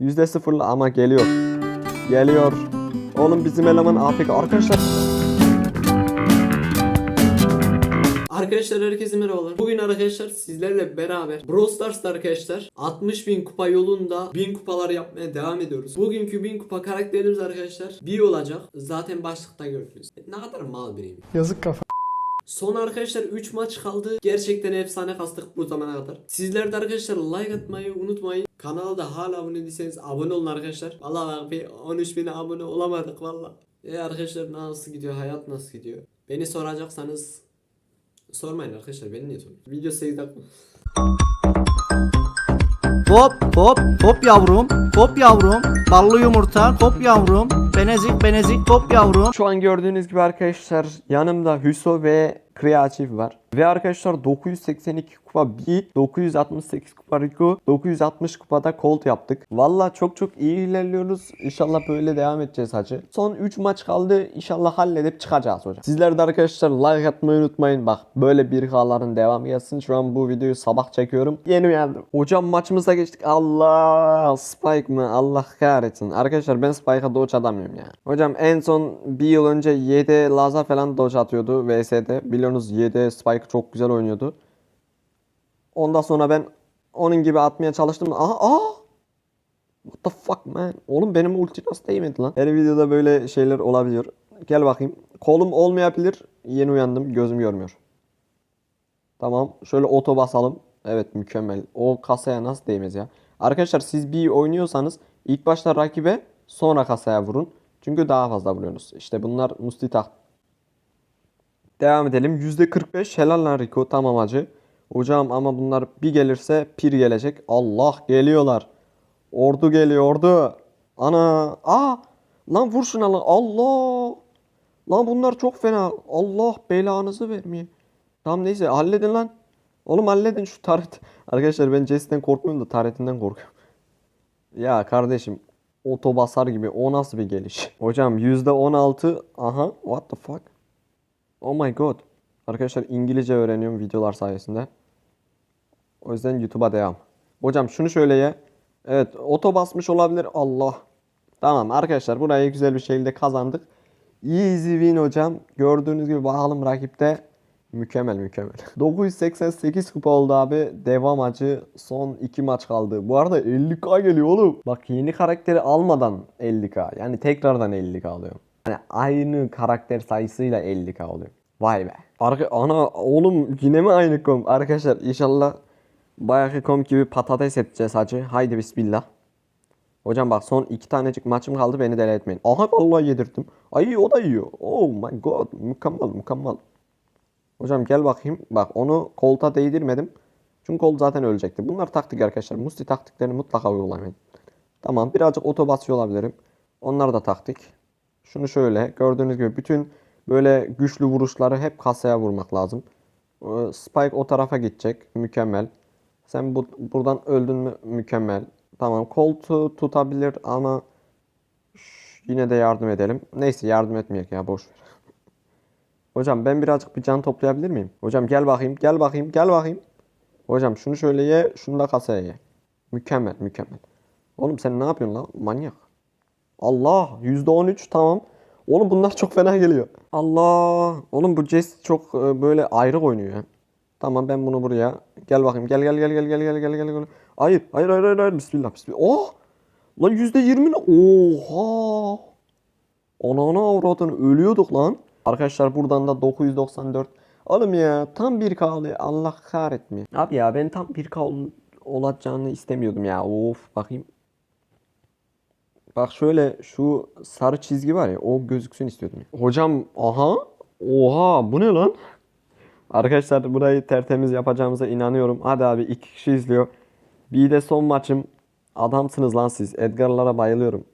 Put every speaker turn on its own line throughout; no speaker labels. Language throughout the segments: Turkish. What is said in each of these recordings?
Yüzde sıfırlı ama geliyor. Geliyor. Oğlum bizim eleman AFK. Arkadaşlar
Arkadaşlar herkese merhabalar. Bugün arkadaşlar sizlerle beraber Brawl Stars'ta arkadaşlar 60 bin kupa yolunda 1000 kupalar yapmaya devam ediyoruz. Bugünkü 1000 kupa karakterimiz arkadaşlar bir olacak. Zaten başlıkta gördünüz. Ne kadar mal biriyim.
Yazık kafa.
Son arkadaşlar 3 maç kaldı. Gerçekten efsane kastık bu zamana kadar. Sizler de arkadaşlar like atmayı unutmayın. Kanala da hala abone değilseniz abone olun arkadaşlar. Vallahi bak bir 13 bin abone olamadık valla. E arkadaşlar nasıl gidiyor? Hayat nasıl gidiyor? Beni soracaksanız sormayın arkadaşlar. Beni niye soruyorsun? Video 8 dakika.
Hop hop hop yavrum. Hop yavrum. Ballı yumurta. Hop yavrum. Benezik benezik hop yavrum.
Şu an gördüğünüz gibi arkadaşlar yanımda Hüso ve Kreatif var. Ve arkadaşlar 982 kupa bir, 968 kupa Rico, 960 kupada Colt yaptık. Valla çok çok iyi ilerliyoruz. İnşallah böyle devam edeceğiz hacı. Son 3 maç kaldı. İnşallah halledip çıkacağız hocam. Sizler de arkadaşlar like atmayı unutmayın. Bak böyle 1K'ların devamı gelsin. Şu an bu videoyu sabah çekiyorum. Yeni uyandım. Hocam maçımıza geçtik. Allah Spike mı? Allah kahretsin. Arkadaşlar ben Spike'a dodge atamıyorum ya. Hocam en son bir yıl önce 7 Laza falan dodge atıyordu VS'de. Biliyorsunuz 7 Spike çok güzel oynuyordu. Ondan sonra ben onun gibi atmaya çalıştım. Aha aa! What the fuck man? Oğlum benim ulti nasıl değmedi lan? Her videoda böyle şeyler olabiliyor. Gel bakayım. Kolum olmayabilir. Yeni uyandım. Gözüm görmüyor. Tamam. Şöyle oto basalım. Evet mükemmel. O kasaya nasıl değmez ya? Arkadaşlar siz bir oynuyorsanız ilk başta rakibe sonra kasaya vurun. Çünkü daha fazla vuruyorsunuz. İşte bunlar mustita. Devam edelim. %45 helal lan Rico. Tamam acı. Hocam ama bunlar bir gelirse pir gelecek. Allah geliyorlar. Ordu geliyor ordu. Ana. Aa. Lan vur şuna lan. Allah. Lan bunlar çok fena. Allah belanızı vermeye. Tamam neyse halledin lan. Oğlum halledin şu taret. Arkadaşlar ben Jesse'den korkmuyorum da taretinden korkuyorum. Ya kardeşim oto basar gibi o nasıl bir geliş? Hocam %16 aha what the fuck? Oh my god. Arkadaşlar İngilizce öğreniyorum videolar sayesinde. O yüzden YouTube'a devam. Hocam şunu şöyle ye. Evet oto basmış olabilir. Allah. Tamam arkadaşlar burayı güzel bir şekilde kazandık. Easy win hocam. Gördüğünüz gibi bakalım rakipte. Mükemmel mükemmel. 988 kupa oldu abi. Devam acı. Son 2 maç kaldı. Bu arada 50k geliyor oğlum. Bak yeni karakteri almadan 50k. Yani tekrardan 50k alıyorum. Yani aynı karakter sayısıyla 50k oluyor. Vay be. Arka, ana oğlum yine mi aynı kom? Arkadaşlar inşallah bayaki kom gibi patates edeceğiz hacı. Haydi bismillah. Hocam bak son iki tanecik maçım kaldı beni deli etmeyin. Aha vallahi yedirdim. Ay o da yiyor. Oh my god. Mükemmel mükemmel. Hocam gel bakayım. Bak onu kolta değdirmedim. Çünkü kol zaten ölecekti. Bunlar taktik arkadaşlar. Musti taktiklerini mutlaka uygulayın. Tamam birazcık oto basıyor olabilirim. Onlar da taktik. Şunu şöyle gördüğünüz gibi bütün böyle güçlü vuruşları hep kasaya vurmak lazım. Ee, Spike o tarafa gidecek. Mükemmel. Sen bu, buradan öldün mü? Mükemmel. Tamam koltuğu tutabilir ama yine de yardım edelim. Neyse yardım etmeyek ya boş. Hocam ben birazcık bir can toplayabilir miyim? Hocam gel bakayım, gel bakayım, gel bakayım. Hocam şunu şöyle ye, şunu da kasaya ye. Mükemmel, mükemmel. Oğlum sen ne yapıyorsun lan? Manyak. Allah, %13 tamam. Oğlum bunlar çok fena geliyor. Allah. Oğlum bu Jess çok e, böyle ayrı oynuyor. Tamam ben bunu buraya. Gel bakayım. Gel gel gel gel gel gel gel gel. gel Hayır. Hayır hayır hayır. hayır. Bismillah. Bismillah. Oh. Lan %20 ne? Oha. Anana avradını ölüyorduk lan. Arkadaşlar buradan da 994. Oğlum ya tam 1K oluyor. Allah kahretmiyor. Abi ya ben tam 1K ol- olacağını istemiyordum ya. Of bakayım. Bak şöyle şu sarı çizgi var ya o gözüksün istiyordum. Hocam aha. Oha bu ne lan? Arkadaşlar burayı tertemiz yapacağımıza inanıyorum. Hadi abi iki kişi izliyor. Bir de son maçım. Adamsınız lan siz. Edgar'lara bayılıyorum.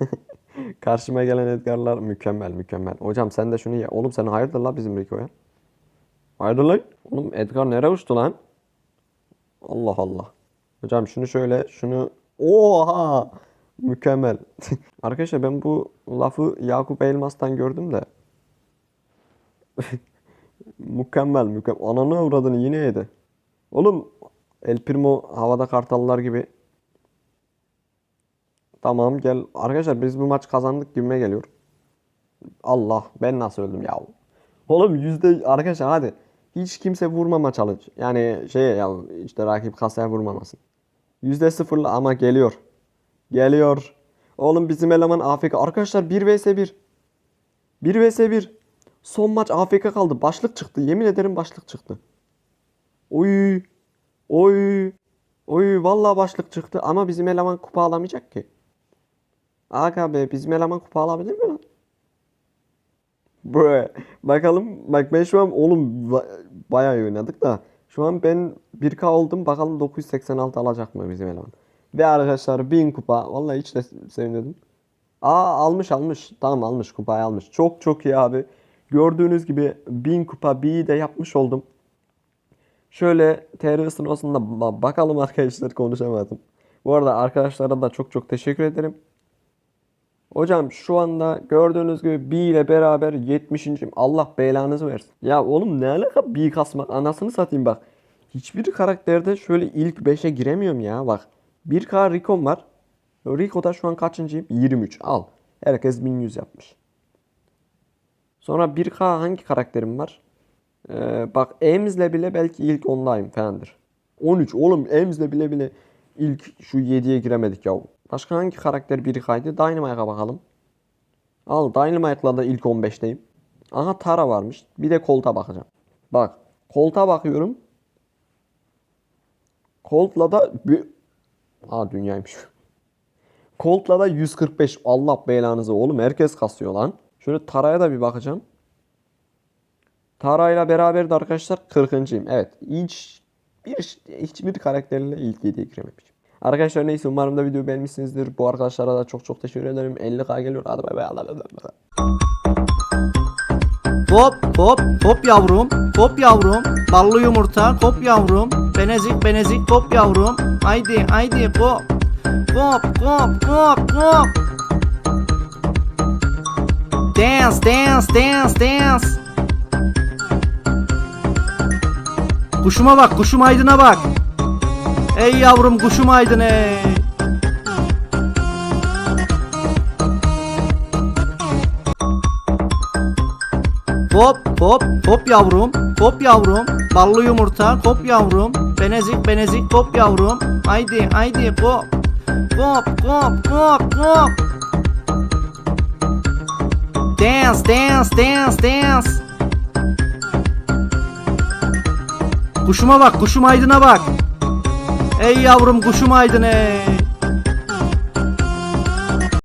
Karşıma gelen Edgar'lar mükemmel mükemmel. Hocam sen de şunu ye. Oğlum sen hayırdır lan bizim Rico'ya? Hayırdır lan? Oğlum Edgar nereye uçtu lan? Allah Allah. Hocam şunu şöyle şunu. Oha! Mükemmel. Arkadaşlar ben bu lafı Yakup Elmas'tan gördüm de. mükemmel mükemmel. Ananı avradını yine yedi. Oğlum El Primo havada kartallar gibi Tamam gel. Arkadaşlar biz bu maç kazandık gibime geliyor. Allah ben nasıl öldüm ya. Oğlum yüzde arkadaşlar hadi. Hiç kimse vurmama challenge. Yani şey ya işte rakip kasaya vurmamasın. Yüzde sıfırla ama geliyor. Geliyor. Oğlum bizim eleman AFK. Arkadaşlar 1 vs 1. 1 vs 1. Son maç AFK kaldı. Başlık çıktı. Yemin ederim başlık çıktı. Oy. Oy. Oy vallahi başlık çıktı ama bizim eleman kupa alamayacak ki. Aga be bizim eleman kupa alabilir mi lan? Bre. Bakalım bak ben şu an oğlum ba- bayağı oynadık da şu an ben 1K oldum bakalım 986 alacak mı bizim eleman. Ve arkadaşlar 1000 kupa vallahi hiç de sevindim. Aa almış almış tamam almış kupayı almış. Çok çok iyi abi. Gördüğünüz gibi 1000 kupa B'yi de yapmış oldum. Şöyle TR sınavında ba- bakalım arkadaşlar konuşamadım. Bu arada arkadaşlara da çok çok teşekkür ederim. Hocam şu anda gördüğünüz gibi B ile beraber 70. Allah belanızı versin. Ya oğlum ne alaka B kasmak anasını satayım bak. Hiçbir karakterde şöyle ilk 5'e giremiyorum ya bak. 1K Rico'm var. Rico'da şu an kaçıncıyım? 23 al. Herkes 1100 yapmış. Sonra 1K hangi karakterim var? Ee, bak Ems'le bile belki ilk ondayım falandır. 13 oğlum Ems'le bile bile ilk şu 7'ye giremedik ya. Başka hangi karakter biri kaydı? Dynamite'a bakalım. Al Dynamite'la da ilk 15'teyim. Aha Tara varmış. Bir de Colt'a bakacağım. Bak Colt'a bakıyorum. Colt'la da. Aa dünyaymış. Colt'la da 145. Allah belanızı oğlum herkes kasıyor lan. Şöyle Tara'ya da bir bakacağım. Tara ile beraber de arkadaşlar 40.yim. Evet. Hiç bir hiçbir karakterle ilk 7'ye girememişim. Arkadaşlar neyse umarım da videoyu beğenmişsinizdir. Bu arkadaşlara da çok çok teşekkür ederim. 50k geliyor. Hadi bay bay.
Hop hop hop yavrum. Hop yavrum. Ballı yumurta. Hop yavrum. Benezik benezik hop yavrum. Haydi haydi hop. Hop hop hop hop. Dance dance dance dance. Kuşuma bak kuşum aydına bak. Ey yavrum kuşum aydın ey. Hop hop hop yavrum hop yavrum. Ballı yumurta hop yavrum. Benezik benezik hop yavrum. Haydi haydi hop. Hop hop hop hop. Dance dance dance dance. Kuşuma bak kuşum aydına bak Ey yavrum kuşum aydın ey